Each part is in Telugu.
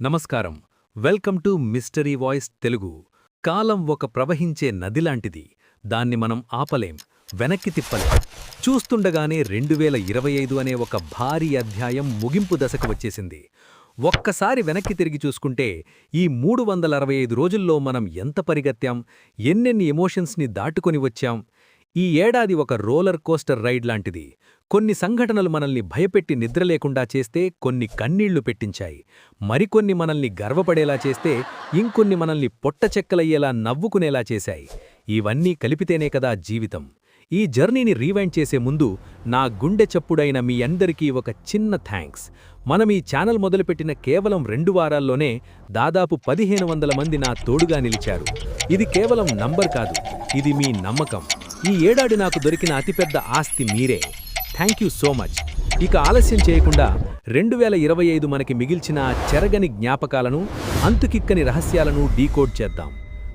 నమస్కారం. Welcome to mystery voice Telugu. కాలం ఒక ప్రవహించే నదిలాంటిది. దాన్ని మనం ఆపలేం వెనక్కి తిప్పలేం. చూస్తుండగానే రెండు వేల ఇరవై ఐదు అనే ఒక భారీ అధ్యాయం ముగింపు దశకు వచ్చేసింది. ఒక్కసారి వెనక్కి తిరిగి చూసుకుంటే ఈ మూడు వందల అరవై ఐదు రోజుల్లో మనం ఎంత పరిగెత్తాం ఎన్నెన్ని ఎమోషన్స్ని దాటుకొని వచ్చాం ఈ ఏడాది ఒక రోలర్ కోస్టర్ రైడ్ లాంటిది. కొన్ని సంఘటనలు మనల్ని భయపెట్టి నిద్రలేకుండా చేస్తే కొన్ని కన్నీళ్ళు పెట్టించాయి. మరికొన్ని మనల్ని గర్వపడేలా చేస్తే ఇంకొన్ని మనల్ని పొట్టచెక్కలయ్యేలా నవ్వుకునేలా చేశాయి. ఇవన్నీ కలిపితేనే కదా జీవితం. ఈ జర్నీని రీవైండ్ చేసే ముందు నా గుండె చప్పుడైన మీ అందరికీ ఒక చిన్న థ్యాంక్స్ మనం ఈ ఛానల్ మొదలుపెట్టిన కేవలం రెండు వారాల్లోనే దాదాపు పదిహేను వందల మంది నా తోడుగా నిలిచారు. ఇది కేవలం నంబర్ కాదు. ఇది మీ నమ్మకం. ఈ ఏడాది నాకు దొరికిన అతిపెద్ద ఆస్తి మీరే. Thank you so much. ఇక ఆలస్యం చేయకుండా రెండు వేల ఇరవై ఐదు మనకి మిగిల్చిన చెరగని జ్ఞాపకాలను అంతుకిక్కని రహస్యాలను డీకోడ్ చేద్దాం.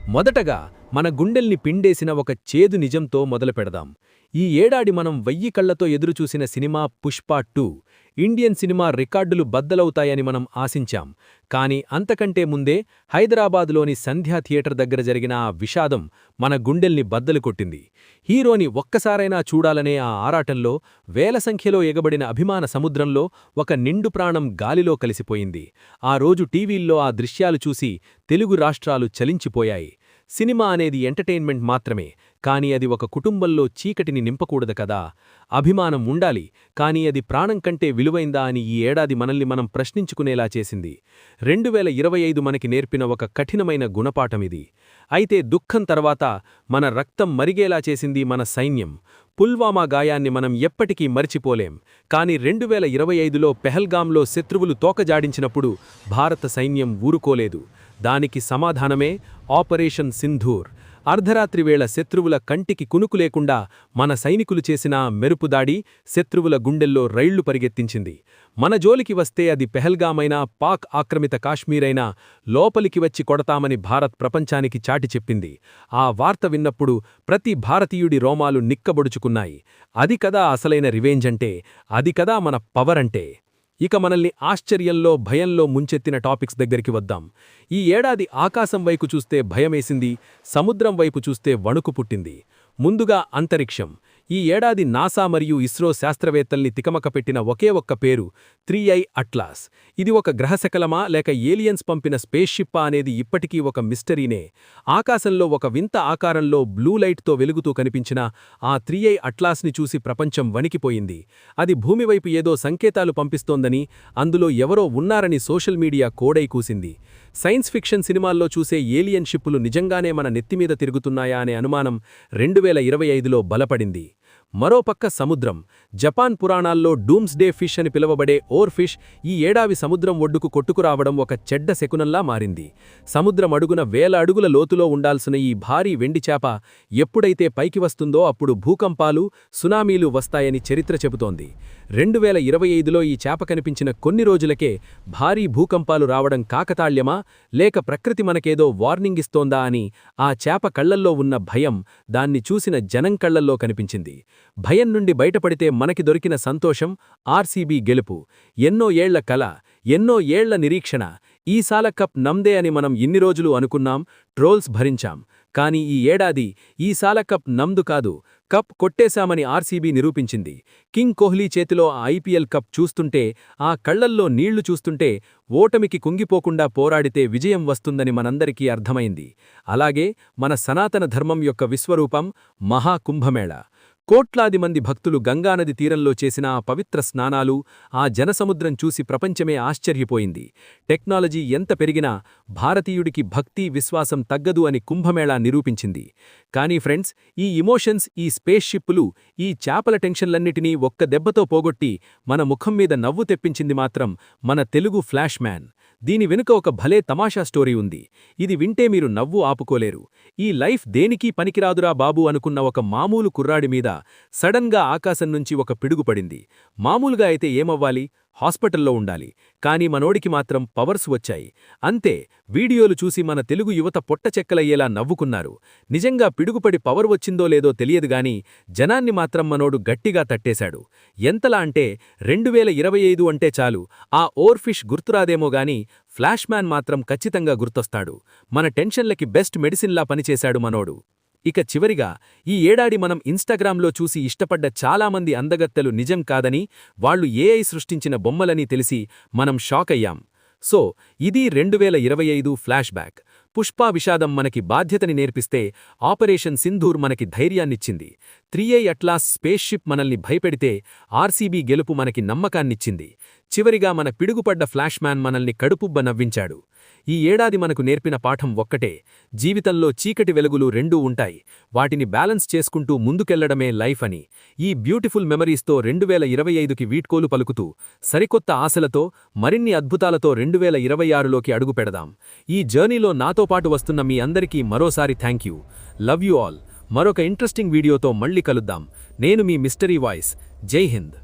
మొదటగా మన గుండెల్ని పిండేసిన ఒక చేదు నిజంతో మొదలుపెడదాం. ఈ ఏడాది మనం వెయ్యి కళ్ళతో ఎదురుచూసిన cinema Pushpa two Indian cinema రికార్డులు బద్దలవుతాయని మనం ఆశించాం. కాని అంతకంటే ముందే హైదరాబాదులోని సంధ్యా థియేటర్ దగ్గర జరిగిన ఆ విషాదం మన గుండెల్ని బద్దలు కొట్టింది. హీరోని ఒక్కసారైనా చూడాలనే ఆ ఆరాటంలో వేల సంఖ్యలో ఎగబడిన అభిమాన సముద్రంలో ఒక నిండు ప్రాణం గాలిలో కలిసిపోయింది. ఆ రోజు టీవీల్లో ఆ దృశ్యాలు చూసి తెలుగు రాష్ట్రాలు చలించిపోయాయి. సినిమా అనేది ఎంటర్టైన్మెంట్ మాత్రమే కాని అది ఒక కుటుంబంలో చీకటిని నింపకూడదు కదా. అభిమానం ఉండాలి కాని అది ప్రాణం కంటే విలువైందా అని ఈ ఏడాది మనల్ని మనం ప్రశ్నించుకునేలా చేసింది. రెండు వేల ఇరవై ఐదు మనకి నేర్పిన ఒక కఠినమైన గుణపాఠమిది అయితే దుఃఖం తర్వాత మన రక్తం మరిగేలా చేసింది మన సైన్యం. పుల్వామా గాయాన్ని మనం ఎప్పటికీ మరిచిపోలేం కాని రెండు వేల ఇరవై ఐదులో పెహల్గాంలో శత్రువులు తోకజాడించినప్పుడు భారత సైన్యం ఊరుకోలేదు. దానికి సమాధానమే ఆపరేషన్ సింధూర్. అర్ధరాత్రి వేళ శత్రువుల కంటికి కునుకు లేకుండా మన సైనికులు చేసిన మెరుపుదాడి శత్రువుల గుండెల్లో రైళ్ళు పరిగెత్తించింది. మన జోలికి వస్తే అది పెహల్గామైనా పాక్ ఆక్రమిత కాశ్మీరైనా లోపలికి వచ్చి కొడతామని భారత్ ప్రపంచానికి చాటి చెప్పింది. ఆ వార్త విన్నప్పుడు ప్రతి భారతీయుడి రోమాలు నిక్కబొడుచుకున్నాయి. అది కదా అసలైన రివేంజ్ అంటే అది కదా మన పవర్ అంటే. ఇక మనల్ని ఆశ్చర్యంలో భయంలో ముంచెత్తిన టాపిక్స్ దగ్గరికి వద్దాం. ఈ ఏడాది ఆకాశం వైపు చూస్తే భయమేసింది సముద్రం వైపు చూస్తే వణుకు పుట్టింది. ముందుగా అంతరిక్షం. ఈ ఏడాది నాసా మరియు ఇస్రో శాస్త్రవేత్తల్ని తికమకపెట్టిన ఒకే ఒక్క పేరు త్రీ ఐ అట్లాస్. ఇది ఒక గ్రహశకలమా లేక ఏలియన్స్ పంపిన స్పేస్ షిప్పా అనేది ఇప్పటికీ ఒక మిస్టరీనే. ఆకాశంలో ఒక వింత ఆకారంలో బ్లూ లైట్తో వెలుగుతూ కనిపించిన ఆ త్రీ ఐ అట్లాస్ని చూసి ప్రపంచం వణికిపోయింది. అది భూమివైపు ఏదో సంకేతాలు పంపిస్తోందని అందులో ఎవరో ఉన్నారని సోషల్ మీడియా కోడై కూసింది. సైన్స్ ఫిక్షన్ సినిమాల్లో చూసే ఏలియన్ షిప్పులు నిజంగానే మన నెత్తిమీద తిరుగుతున్నాయా అనే అనుమానం రెండు వేల ఇరవై ఐదులో బలపడింది. మరోపక్క సముద్రం. జపాన్ పురాణాల్లో డూమ్స్డే ఫిష్ అని పిలువబడే ఓర్ ఫిష్ ఈ ఏడావి సముద్రం ఒడ్డుకు కొట్టుకురావడం ఒక చెడ్డ శకునంలా మారింది. సముద్రం అడుగున వేల అడుగుల లోతులో ఉండాల్సిన ఈ భారీ వెండిచేప ఎప్పుడైతే పైకి వస్తుందో అప్పుడు భూకంపాలు సునామీలు వస్తాయని చరిత్ర చెబుతోంది. రెండు వేల ఇరవై ఐదులో ఈ చేప కనిపించిన కొన్ని రోజులకే భారీ భూకంపాలు రావడం కాకతాళ్యమా? లేక ప్రకృతి మనకేదో వార్నింగ్ ఇస్తోందా అని ఆ చేప కళ్ళల్లో ఉన్న భయం దాన్ని చూసిన జనం కళ్ళల్లో కనిపించింది. భయం నుండి బయటపడితే మనకి దొరికిన సంతోషం ఆర్సీబీ గెలుపు. ఎన్నో ఏళ్ళ కల ఎన్నో ఏళ్ళ నిరీక్షణ. ఈసాల కప్ నమ్దే అని మనం ఇన్ని రోజులు అనుకున్నాం ట్రోల్స్ భరించాం. కాని ఈ ఏడాది ఈసాల కప్ నమ్దు కాదు కప్ కొట్టేశామని ఆర్సీబీ నిరూపించింది. కింగ్ కోహ్లీ చేతిలో ఆ ఐపీఎల్ కప్ చూస్తుంటే ఆ కళ్ళల్లో నీళ్ళు చూస్తుంటే ఓటమికి కుంగిపోకుండా పోరాడితే విజయం వస్తుందని మనందరికీ అర్థమైంది. అలాగే మన సనాతన ధర్మం యొక్క విశ్వరూపం మహాకుంభమేళ. కోట్లాది మంది భక్తులు గంగానది తీరంలో చేసిన ఆ పవిత్ర స్నానాలు ఆ జనసముద్రం చూసి ప్రపంచమే ఆశ్చర్యపోయింది. టెక్నాలజీ ఎంత పెరిగినా భారతీయుడికి భక్తి విశ్వాసం తగ్గదు అని కుంభమేళా నిరూపించింది. కానీ ఫ్రెండ్స్ ఈ ఇమోషన్స్ ఈ స్పేస్ షిప్పులు ఈ చేపల టెన్షన్లన్నిటినీ ఒక్క దెబ్బతో పోగొట్టి మన ముఖం మీద నవ్వు తెప్పించింది మాత్రం మన తెలుగు ఫ్లాష్ మ్యాన్. దీని వెనుక ఒక భలే తమాషా స్టోరీ ఉంది. ఇది వింటే మీరు నవ్వు ఆపుకోలేరు. ఈ లైఫ్ దేనికీ పనికిరాదురా బాబు అనుకున్న ఒక మామూలు కుర్రాడి మీద సడన్గా ఆకాశం నుంచి ఒక పిడుగుపడింది మామూలుగా అయితే ఏమవ్వాలి? హాస్పిటల్లో ఉండాలి. కానీ మనోడికి మాత్రం పవర్స్ వచ్చాయి. అంతే వీడియోలు చూసి మన తెలుగు యువత పొట్టచెక్కలయ్యేలా నవ్వుకున్నారు. నిజంగా పిడుగుపడి పవర్ వచ్చిందో లేదో తెలియదుగాని జనాన్ని మాత్రం మనోడు గట్టిగా తట్టేశాడు. ఎంతలా అంటే రెండువేల ఇరవై ఐదు అంటే చాలు ఆ ఓర్ఫిష్ గుర్తురాదేమో గాని మాత్రం ఖచ్చితంగా గుర్తొస్తాడు. మన టెన్షన్లకి బెస్ట్ మెడిసిన్లా పనిచేశాడు మనోడు. ఇక చివరిగా ఈ ఏడాది మనం ఇన్స్టాగ్రామ్లో చూసి ఇష్టపడ్డ చాలామంది అందగత్తెలు నిజం కాదని వాళ్ళు ఏఐ సృష్టించిన బొమ్మలని తెలిసి మనం షాక్ అయ్యాం. సో ఇది రెండు వేల ఇరవై ఐదు ఫ్లాష్ బ్యాక్. పుష్పా విషాదం మనకి బాధ్యతని నేర్పిస్తే ఆపరేషన్ సింధూర్ మనకి ధైర్యాన్నిచ్చింది. త్రీఐ అట్లాస్ స్పేస్ షిప్ మనల్ని భయపెడితే ఆర్సీబీ గెలుపు మనకి నమ్మకాన్నిచ్చింది. చివరిగా మన పిడుగుపడ్డ ఫ్లాష్మ్యాన్ మనల్ని కడుపుబ్బ నవ్వించాడు. ఈ ఏడాది మనకు నేర్పిన పాఠం ఒక్కటే. జీవితంలో చీకటి వెలుగులు రెండూ ఉంటాయి. వాటిని బ్యాలెన్స్ చేసుకుంటూ ముందుకెళ్ళడమే లైఫ్ అని. ఈ బ్యూటిఫుల్ మెమరీస్తో రెండు వేల ఇరవై ఐదుకి వీడ్కోలు పలుకుతూ సరికొత్త ఆశలతో మరిన్ని అద్భుతాలతో రెండు వేల ఇరవై ఆరులోకి అడుగుపెడదాం ఈ జర్నీలో నాతో పాటు వస్తున్న మీ అందరికీ మరోసారి thank you love you all. మరొక ఇంట్రెస్టింగ్ వీడియోతో మళ్ళీ కలుద్దాం. నేను మీ మిస్టరీ వాయిస్. జై హింద్.